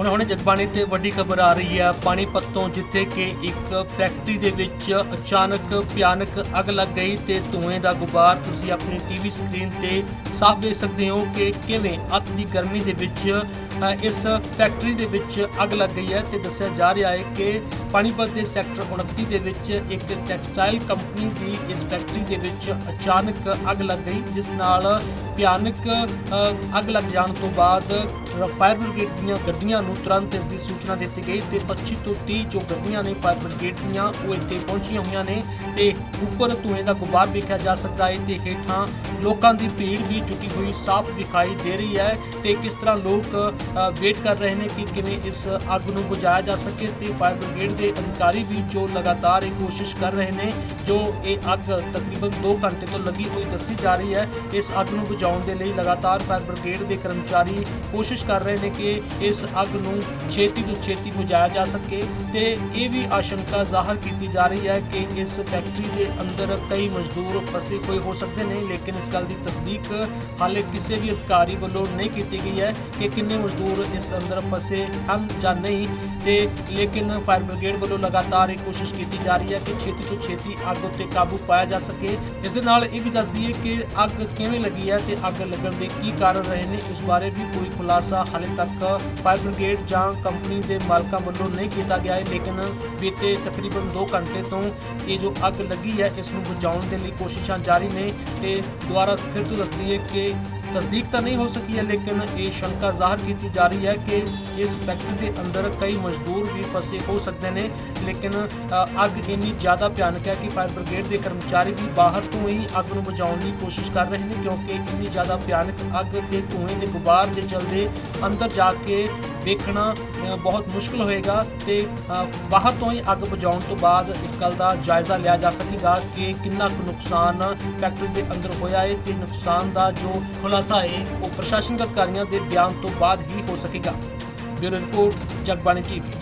ਹੁਣ ਹੁਣ ਜਗਬਾਣੀ ਤੇ ਵੱਡੀ ਖਬਰ ਆ ਰਹੀ ਹੈ। ਪਾਣੀਪਤ ਤੋਂ ਜਿੱਥੇ ਕਿ ਇੱਕ ਫੈਕਟਰੀ ਦੇ ਵਿੱਚ ਅਚਾਨਕ ਭਿਆਨਕ ਅੱਗ ਲੱਗ ਗਈ ਤੇ ਧੂਏ ਦਾ ਗੁਬਾਰ ਤੁਸੀਂ ਆਪਣੀ ਟੀਵੀ ਸਕਰੀਨ ਤੇ ਸਾਫ਼ ਦੇਖ ਸਕਦੇ ਹੋ ਕਿ ਕਿਵੇਂ ਅੱਤ ਦੀ ਗਰਮੀ ਦੇ ਵਿੱਚ ਇਸ ਫੈਕਟਰੀ ਦੇ ਵਿੱਚ ਅੱਗ ਲੱਗ ਗਈ ਹੈ ਤੇ ਦੱਸਿਆ ਜਾ ਰਿਹਾ ਹੈ ਕਿ ਪਾਣੀਪਤ ਦੇ ਸੈਕਟਰ 29 ਦੇ ਵਿੱਚ ਇੱਕ ਟੈਕਸਟਾਈਲ ਕੰਪਨੀ ਦੀ ਇਸ ਫੈਕਟਰੀ ਦੇ ਵਿੱਚ ਅਚਾਨਕ ਅੱਗ ਲੱਗ ਗਈ, ਜਿਸ ਨਾਲ ਭਿਆਨਕ ਅੱਗ ਲੱਗ ਜਾਣ ਤੋਂ ਬਾਅਦ ਫਾਇਰ ਬ੍ਰਿਗੇਡ ਦੀਆਂ ਗੱਡੀਆਂ ਨੂੰ ਤੁਰੰਤ ਇਸ ਦੀ ਸੂਚਨਾ ਦਿੱਤੀ ਗਈ ਤੇ 25 ਤੋਂ 30 ਜੋ ਗੱਡੀਆਂ ਨੇ ਫਾਇਰ ਬ੍ਰਿਗੇਡ ਦੀਆਂ ਉਹ ਇੱਥੇ ਪਹੁੰਚੀਆਂ ਹੋਈਆਂ ਨੇ ਤੇ ਉੱਪਰ ਧੂਏ ਦਾ ਗੁਬਾਰ ਵੇਖਿਆ ਜਾ ਸਕਦਾ ਹੈ ਤੇ ਹੇਠਾਂ ਲੋਕਾਂ ਦੀ ਭੀੜ ਵੀ ਜੁਟੀ ਹੋਈ ਸਾਫ਼ ਦਿਖਾਈ ਦੇ ਰਹੀ ਹੈ ਤੇ ਕਿਸ ਤਰ੍ਹਾਂ ਲੋਕ ਵੇਟ ਕਰ ਰਹੇ ਨੇ ਕਿ ਕਿਵੇਂ ਇਸ ਅੱਗ ਨੂੰ ਬੁਝਾਇਆ ਜਾ ਸਕੇ ਤੇ ਫਾਇਰ ਬ੍ਰਿਗੇਡ ਦੇ ਅਧਿਕਾਰੀ ਵੀ ਜੋ ਲਗਾਤਾਰ ਇਹ ਕੋਸ਼ਿਸ਼ ਕਰ ਰਹੇ ਨੇ, ਜੋ ਇਹ ਅੱਗ ਤਕਰੀਬਨ 2 ਘੰਟੇ ਤੋਂ ਲੱਗੀ ਹੋਈ ਦੱਸੀ ਜਾ ਰਹੀ ਹੈ, ਇਸ ਅੱਗ ਨੂੰ ਬੁਝਾਉਣ ਦੇ ਲਈ ਲਗਾਤਾਰ ਫਾਇਰ ਬ੍ਰਿਗੇਡ ਦੇ ਕਰਮਚਾਰੀ ਕੋਸ਼ਿਸ਼ ਕਰ ਰਹੇ ਨੇ ਕਿ ਇਸ ਅੱਗ ਨੂੰ ਛੇਤੀ ਤੋਂ ਛੇਤੀ ਬੁਝਾਇਆ ਜਾ ਸਕੇ ਤੇ ਇਹ ਵੀ ਆਸ਼ੰਕਾ ਜ਼ਾਹਰ ਕੀਤੀ ਜਾ ਰਹੀ ਹੈ ਕਿ ਇਸ ਫੈਕਟਰੀ ਦੇ ਅੰਦਰ ਕਈ ਮਜ਼ਦੂਰ ਫਸੇ ਹੋਏ ਹੋ ਸਕਦੇ ਨੇ, ਲੇਕਿਨ ਇਸ ਗੱਲ ਦੀ ਤਸਦੀਕ ਹਾਲੇ ਕਿਸੇ ਵੀ ਅਧਿਕਾਰੀ ਵੱਲੋਂ ਨਹੀਂ ਕੀਤੀ ਗਈ ਹੈ ਕਿ ਕਿੰਨੇ ਮਜ਼ਦੂਰ ਇਸ ਅੰਦਰ ਫਸੇ ਹਨ ਜਾਂ ਨਹੀਂ ਤੇ ਲੇਕਿਨ ਫਾਇਰ ਬ੍ਰਿਗੇਡ ਵੱਲੋਂ ਲਗਾਤਾਰ ਇਹ ਕੋਸ਼ਿਸ਼ ਕੀਤੀ ਜਾ ਰਹੀ ਹੈ ਕਿ ਛੇਤੀ ਤੋਂ ਛੇਤੀ ਅੱਗ ਉੱਤੇ ਕਾਬੂ ਪਾਇਆ ਜਾ ਸਕੇ। ਇਸ ਦੇ ਨਾਲ ਇਹ ਵੀ ਦੱਸ ਦਈਏ ਕਿ ਅੱਗ ਕਿਵੇਂ ਲੱਗੀ ਹੈ ਤੇ ਅੱਗ ਲੱਗਣ ਦੇ ਕੀ ਕਾਰਨ ਰਹੇ ਨੇ, ਇਸ ਬਾਰੇ ਵੀ ਕੋਈ ਖੁਲਾਸਾ ਹਾਲੇ ਤੱਕ ਫਾਇਰ ਬ੍ਰਿਗੇਡ ਜਾਂ ਕੰਪਨੀ ਦੇ ਮਾਲਕਾਂ ਵੱਲੋਂ ਨਹੀਂ ਕੀਤਾ ਗਿਆ ਹੈ, ਲੇਕਿਨ ਬੀਤੇ ਤਕਰੀਬਨ 2 ਘੰਟੇ ਤੋਂ ਇਹ ਜੋ ਅੱਗ ਲੱਗੀ ਹੈ, ਇਸ ਨੂੰ ਬੁਝਾਉਣ ਦੇ ਲਈ ਕੋਸ਼ਿਸ਼ਾਂ ਜਾਰੀ ਨੇ ਤੇ ਦੁਆਰਾ ਫਿਰ ਤੋਂ ਦੱਸਦੀ ਹੈ ਕਿ ਤਸਦੀਕ ਤਾਂ ਨਹੀਂ ਹੋ ਸਕੀ ਹੈ, ਲੇਕਿਨ ਇਹ ਸ਼ੰਕਾ ਜ਼ਾਹਰ ਕੀਤੀ ਜਾ ਰਹੀ ਹੈ ਕਿ ਇਸ ਫੈਕਟਰੀ ਦੇ ਅੰਦਰ ਕਈ ਮਜ਼ਦੂਰ ਵੀ ਫਸੇ ਹੋ ਸਕਦੇ ਨੇ। ਲੇਕਿਨ ਅੱਗ ਇੰਨੀ ਜ਼ਿਆਦਾ ਭਿਆਨਕ ਹੈ ਕਿ ਫਾਇਰ ਬ੍ਰਿਗੇਡ ਦੇ ਕਰਮਚਾਰੀ ਵੀ ਬਾਹਰ ਤੋਂ ਹੀ ਅੱਗ ਨੂੰ ਬੁਝਾਉਣ ਦੀ ਕੋਸ਼ਿਸ਼ ਕਰ ਰਹੇ ਨੇ, ਕਿਉਂਕਿ ਇੰਨੀ ਜ਼ਿਆਦਾ ਭਿਆਨਕ ਅੱਗ ਤੇ ਧੂਏ ਦੇ ਗੁਬਾਰ ਦੇ ਚਲਦੇ ਅੰਦਰ ਜਾ ਕੇ ਵੇਖਣਾ ਬਹੁਤ ਮੁਸ਼ਕਲ ਹੋਏਗਾ ਤੇ ਬਾਹਰ ਤੋਂ ਹੀ ਅੱਗ ਬੁਝਾਉਣ ਤੋਂ ਬਾਅਦ ਇਸ ਗੱਲ ਦਾ ਜਾਇਜ਼ਾ ਲਿਆ ਜਾ ਸਕੇਗਾ ਕਿ ਕਿੰਨਾ ਕੁ ਨੁਕਸਾਨ ਫੈਕਟਰੀ ਦੇ ਅੰਦਰ ਹੋਇਆ ਹੈ ਤੇ ਨੁਕਸਾਨ ਦਾ ਜੋ ਖੁਲਾਸਾ ਹੈ ਉਹ ਪ੍ਰਸ਼ਾਸਨਿਕ ਅਧਿਕਾਰੀਆਂ ਦੇ ਬਿਆਨ ਤੋਂ ਬਾਅਦ ਹੀ ਹੋ ਸਕੇਗਾ। Bureau report, Jagbani TV.